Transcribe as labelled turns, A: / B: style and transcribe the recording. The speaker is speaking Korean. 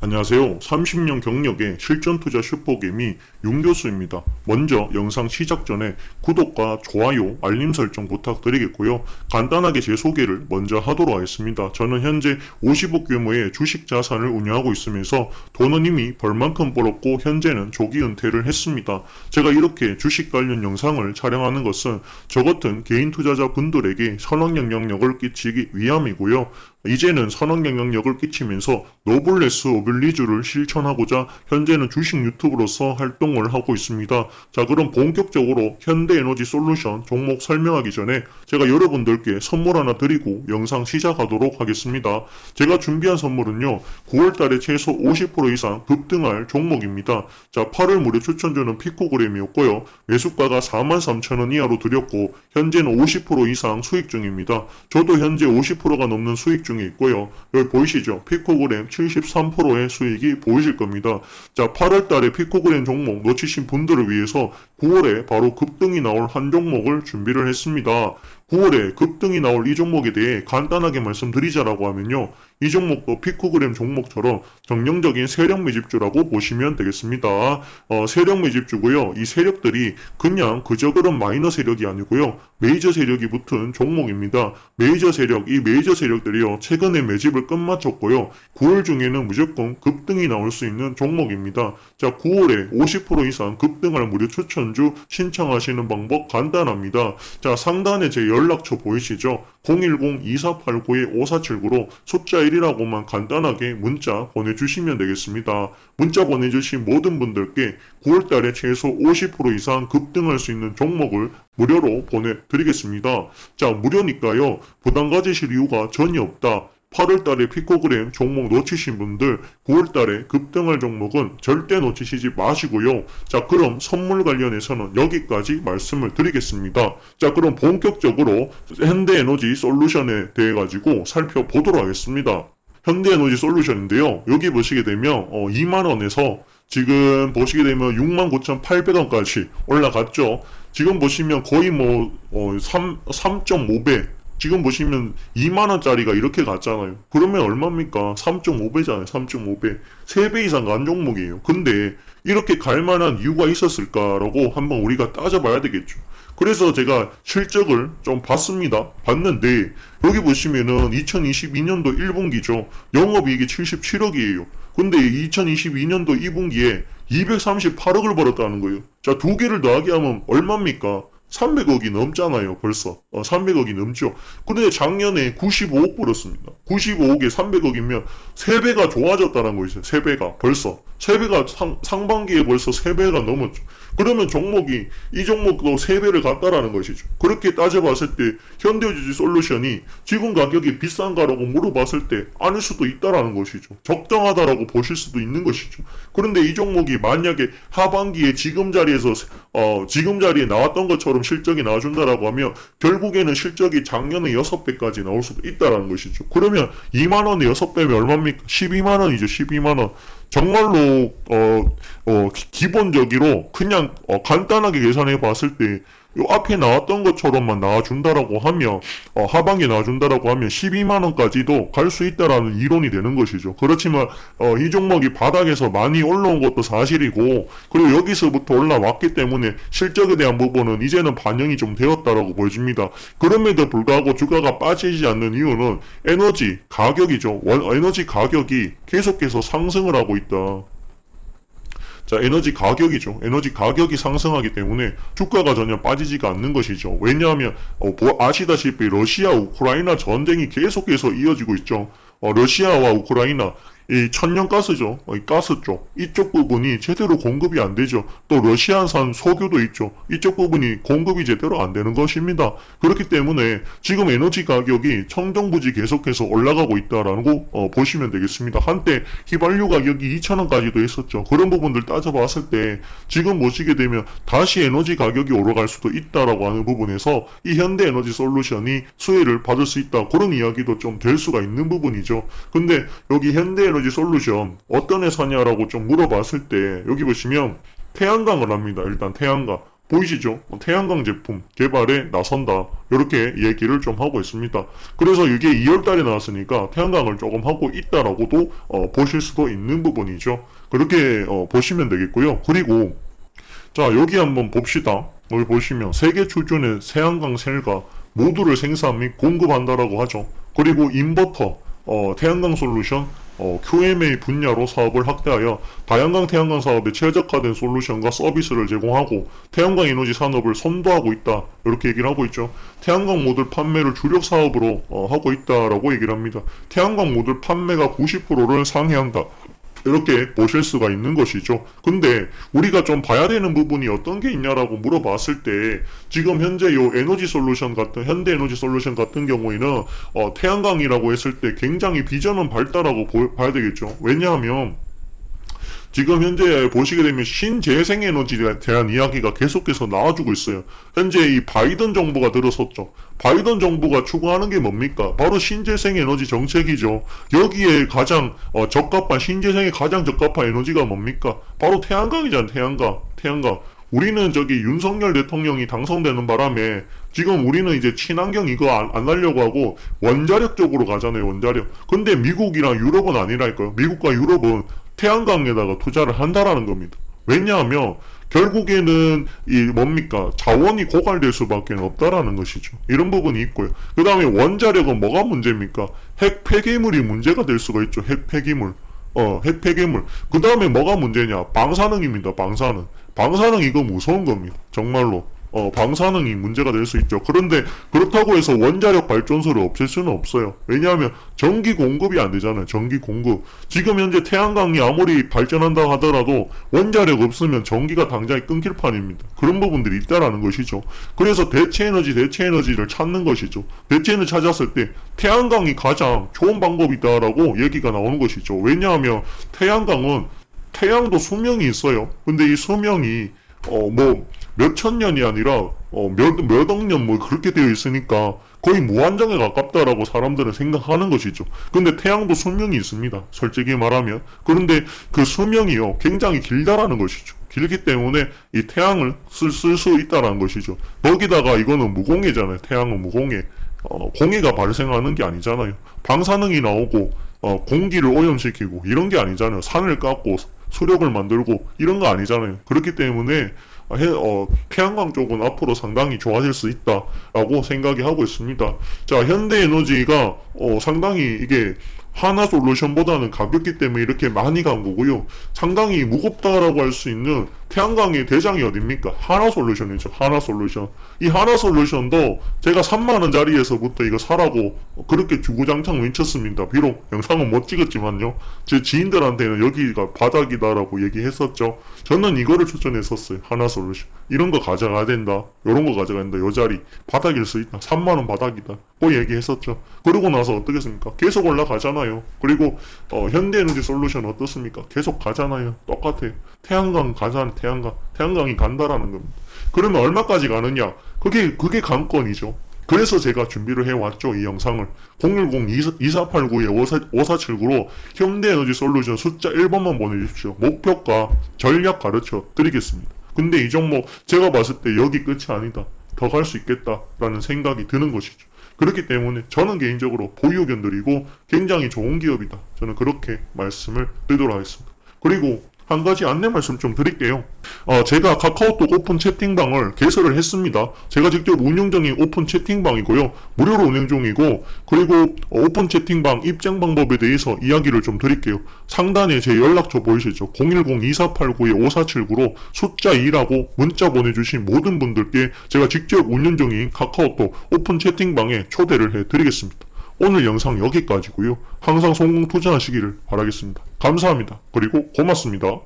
A: 안녕하세요. 30년 경력의 실전투자 슈퍼개미 윤교수입니다. 먼저 영상 시작 전에 구독과 좋아요, 알림 설정 부탁드리겠고요. 간단하게 제 소개를 먼저 하도록 하겠습니다. 저는 현재 50억 규모의 주식 자산을 운영하고 있으면서 돈은 이미 벌만큼 벌었고 현재는 조기 은퇴를 했습니다. 제가 이렇게 주식 관련 영상을 촬영하는 것은 저 같은 개인 투자자 분들에게 선악 영향력을 끼치기 위함이고요. 이제는 선악 영향력을 끼치면서 노블레스 오빌리주를 실천하고자 현재는 주식 유튜브로서 활동을 하고 있습니다. 자, 그럼 본격적으로 현대에너지 솔루션 종목 설명하기 전에 제가 여러분들께 선물 하나 드리고 영상 시작하도록 하겠습니다. 제가 준비한 선물은요, 9월달에 최소 50% 이상 급등할 종목입니다. 자, 8월 무료 추천주는 피코그램이었고요. 매수가가 43,000원 이하로 드렸고, 현재는 50% 이상 수익 중입니다. 저도 현재 50%가 넘는 수익 중에 있고요. 여기 보이시죠? 피코그램 73%의 수익이 보이실 겁니다. 자, 8월 달에 피코그램 종목 놓치신 분들을 위해서 9월에 바로 급등이 나올 한 종목을 준비를 했습니다. 9월에 급등이 나올 이 종목에 대해 간단하게 말씀드리자라고 하면요. 이 종목도 피코그램 종목처럼 정령적인 세력 매집주라고 보시면 되겠습니다. 어, 세력 매집주고요. 이 세력들이 그냥 그저 그런 마이너 세력이 아니고요. 메이저 세력이 붙은 종목입니다. 메이저 세력, 이 메이저 세력들이요. 최근에 매집을 끝마쳤고요. 9월 중에는 무조건 급등이 나올 수 있는 종목입니다. 자, 9월에 50% 이상 급등할 무료 추천주 신청하시는 방법 간단합니다. 자, 상단에 제 연락처 보이시죠? 010-2489-5479로 숫자 1이라고만 간단하게 문자 보내주시면 되겠습니다. 문자 보내주신 모든 분들께 9월달에 최소 50% 이상 급등할 수 있는 종목을 무료로 보내드리겠습니다. 자, 무료니까요. 부담 가지실 이유가 전혀 없다. 8월 달에 피코 그램 종목 놓치신 분들 9월 달에 급등할 종목은 절대 놓치시지 마시고요. 자, 그럼 선물 관련해서는 여기까지 말씀을 드리겠습니다. 자, 그럼 본격적으로 현대에너지 솔루션에 대해 가지고 살펴보도록 하겠습니다. 현대에너지 솔루션인데요. 여기 보시게 되면 어, 2만원에서 지금 보시게 되면 69,800원까지 올라갔죠. 지금 보시면 거의 뭐 어, 3, 3.5배 지금 보시면 2만원짜리가 이렇게 갔잖아요. 그러면 얼마입니까? 3.5배잖아요. 3.5배. 3배 이상 간 종목이에요. 근데 이렇게 갈 만한 이유가 있었을까라고 한번 우리가 따져봐야 되겠죠. 그래서 제가 실적을 좀 봤습니다. 봤는데 여기 보시면은 2022년도 1분기죠. 영업이익이 77억이에요. 근데 2022년도 2분기에 238억을 벌었다는 거예요. 자, 두 개를 더하게 하면 얼마입니까? 300억이 넘잖아요, 벌써. 어, 300억이 넘죠. 근데 작년에 95억 벌었습니다. 95억에 300억이면 3배가 좋아졌다는 거죠. 3배가 벌써. 3배가 상, 상반기에 벌써 3배가 넘었죠. 그러면 종목이 이 종목도 3배를 갔다라는 것이죠. 그렇게 따져봤을 때 현대주지 솔루션이 지금 가격이 비싼가라고 물어봤을 때 아닐 수도 있다라는 것이죠. 적정하다라고 보실 수도 있는 것이죠. 그런데 이 종목이 만약에 하반기에 지금 자리에서 어, 지금 자리에 나왔던 것처럼 실적이 나와준다라고 하면 결국에는 실적이 작년에 6배까지 나올 수도 있다라는 것이죠. 그러면 2만원에 6배면 얼마입니까? 12만원이죠. 12만원. 정말로 어, 어 기본적으로 그냥 어, 간단하게 계산해 봤을 때 요 앞에 나왔던 것처럼만 나와준다라고 하면 어, 하반기에 나와준다라고 하면 12만 원까지도 갈 수 있다라는 이론이 되는 것이죠. 그렇지만 어, 이 종목이 바닥에서 많이 올라온 것도 사실이고 그리고 여기서부터 올라왔기 때문에 실적에 대한 부분은 이제는 반영이 좀 되었다라고 보여집니다. 그럼에도 불구하고 주가가 빠지지 않는 이유는 에너지 가격이죠. 원, 에너지 가격이 계속해서 상승을 하고 있다. 자, 에너지 가격이죠. 에너지 가격이 상승하기 때문에 주가가 전혀 빠지지가 않는 것이죠. 왜냐하면 어, 아시다시피 러시아 우크라이나 전쟁이 계속해서 이어지고 있죠. 어, 러시아와 우크라이나 이 천연가스죠. 이 가스 쪽 이쪽 부분이 제대로 공급이 안 되죠. 또 러시아산 석유도 있죠. 이쪽 부분이 공급이 제대로 안 되는 것입니다. 그렇기 때문에 지금 에너지 가격이 청정부지 계속해서 올라가고 있다라는 거 어, 보시면 되겠습니다. 한때 휘발유 가격이 2천원까지도 했었죠. 그런 부분들 따져봤을 때 지금 보시게 되면 다시 에너지 가격이 오르갈 수도 있다라고 하는 부분에서 이 현대 에너지 솔루션이 수혜를 받을 수 있다 그런 이야기도 좀 될 수가 있는 부분이죠. 근데 여기 현대 에너지 에너지 솔루션 어떤 회사냐라고 좀 물어봤을 때 여기 보시면 태양광을 합니다. 일단 태양광. 보이시죠? 뭐 태양광 제품 개발에 나선다. 이렇게 얘기를 좀 하고 있습니다. 그래서 이게 2월달에 나왔으니까 태양광을 조금 하고 있다라고도 어, 보실 수도 있는 부분이죠. 그렇게 어, 보시면 되겠고요. 그리고 자 여기 한번 봅시다. 여기 보시면 세계 출전의 태양광 셀과 모듈을 생산 및 공급한다라고 하죠. 그리고 인버터, 어, 태양광 솔루션, 어, QMA 분야로 사업을 확대하여 다양한 태양광 사업에 최적화된 솔루션과 서비스를 제공하고 태양광 에너지 산업을 선도하고 있다. 이렇게 얘기를 하고 있죠. 태양광 모듈 판매를 주력 사업으로 어, 하고 있다라고 얘기를 합니다. 태양광 모듈 판매가 90%를 상회한다. 이렇게 보실 수가 있는 것이죠. 근데 우리가 좀 봐야 되는 부분이 어떤 게 있냐라고 물어봤을 때 지금 현재 요 에너지 솔루션 같은 현대 에너지 솔루션 같은 경우에는 어, 태양광이라고 했을 때 굉장히 비전은 밝다라고 보- 봐야 되겠죠. 왜냐하면 지금 현재 보시게 되면 신재생 에너지에 대한 이야기가 계속해서 나와주고 있어요. 현재 이 바이든 정부가 들어섰죠. 바이든 정부가 추구하는 게 뭡니까? 바로 신재생 에너지 정책이죠. 여기에 가장 어, 적합한 신재생에 가장 적합한 에너지가 뭡니까? 바로 태양광이잖아요. 태양광, 태양광. 우리는 저기 윤석열 대통령이 당선되는 바람에 지금 우리는 이제 친환경 이거 안, 안 하려고 하고 원자력 쪽으로 가잖아요. 원자력. 근데 미국이랑 유럽은 아니라니까요. 미국과 유럽은 태양광에다가 투자를 한다라는 겁니다. 왜냐하면 결국에는 이 뭡니까 자원이 고갈될 수밖에 없다라는 것이죠. 이런 부분이 있고요. 그 다음에 원자력은 뭐가 문제입니까? 핵 폐기물이 문제가 될 수가 있죠. 핵 폐기물. 어, 핵 폐기물. 그 다음에 뭐가 문제냐? 방사능입니다. 방사능. 방사능 이거 무서운 겁니다. 정말로. 어, 방사능이 문제가 될 수 있죠. 그런데 그렇다고 해서 원자력 발전소를 없앨 수는 없어요. 왜냐하면 전기 공급이 안 되잖아요. 전기 공급. 지금 현재 태양광이 아무리 발전한다 하더라도 원자력 없으면 전기가 당장에 끊길 판입니다. 그런 부분들이 있다라는 것이죠. 그래서 대체 에너지, 대체 에너지를 찾는 것이죠. 대체 에너지 찾았을 때 태양광이 가장 좋은 방법이다라고 얘기가 나오는 것이죠. 왜냐하면 태양광은 태양도 수명이 있어요. 근데 이 수명이 어 뭐 몇천 년이 아니라 어 몇 몇억 년 뭐 그렇게 되어 있으니까 거의 무한정에 가깝다라고 사람들은 생각하는 것이죠. 근데 태양도 수명이 있습니다. 솔직히 말하면 그런데 그 수명이요 굉장히 길다라는 것이죠. 길기 때문에 이 태양을 쓸 수 있다라는 것이죠. 거기다가 이거는 무공해잖아요. 태양은 무공해. 어, 공해가 발생하는 게 아니잖아요. 방사능이 나오고 어, 공기를 오염시키고 이런 게 아니잖아요. 산을 깎고 수력을 만들고 이런 거 아니잖아요. 그렇기 때문에 해, 어, 태양광 쪽은 앞으로 상당히 좋아질 수 있다라고 생각이 하고 있습니다. 자, 현대에너지가 어, 상당히 이게 하나 솔루션보다는 가볍기 때문에 이렇게 많이 간 거고요. 상당히 무겁다라고 할 수 있는 태양광의 대장이 어딥니까? 하나 솔루션이죠. 하나 솔루션. 이 하나 솔루션도 제가 3만원짜리에서부터 이거 사라고 그렇게 주구장창 외쳤습니다. 비록 영상은 못 찍었지만요. 제 지인들한테는 여기가 바닥이다라고 얘기했었죠. 저는 이거를 추천했었어요. 하나 솔루션. 이런 거 가져가야 된다. 이런 거 가져가야 된다. 요 자리. 바닥일 수 있다. 3만원 바닥이다. 그 얘기했었죠. 그러고 나서 어떻겠습니까? 계속 올라가잖아요. 그리고 어, 현대에너지 솔루션 어떻습니까? 계속 가잖아요. 똑같아요. 태양광 가잖아. 태양광. 태양광이 간다라는 겁니다. 그러면 얼마까지 가느냐? 그게 그게 관건이죠. 그래서 제가 준비를 해왔죠, 이 영상을. 010-2489-5479로 현대에너지 솔루션 숫자 1번만 보내주십시오. 목표가 전략 가르쳐 드리겠습니다. 근데 이 종목 제가 봤을 때 여기 끝이 아니다. 더 갈 수 있겠다라는 생각이 드는 것이죠. 그렇기 때문에 저는 개인적으로 보유 견들이고 굉장히 좋은 기업이다. 저는 그렇게 말씀을 드리도록 하겠습니다. 그리고 한 가지 안내 말씀 좀 드릴게요. 어, 제가 카카오톡 오픈 채팅방을 개설을 했습니다. 제가 직접 운영 중인 오픈 채팅방이고요. 무료로 운영 중이고, 그리고 어, 오픈 채팅방 입장 방법에 대해서 이야기를 좀 드릴게요. 상단에 제 연락처 보이시죠? 010-2489-5479로 숫자 2라고 문자 보내주신 모든 분들께 제가 직접 운영 중인 카카오톡 오픈 채팅방에 초대를 해드리겠습니다. 오늘 영상 여기까지고요. 항상 성공 투자하시기를 바라겠습니다. 감사합니다. 그리고 고맙습니다.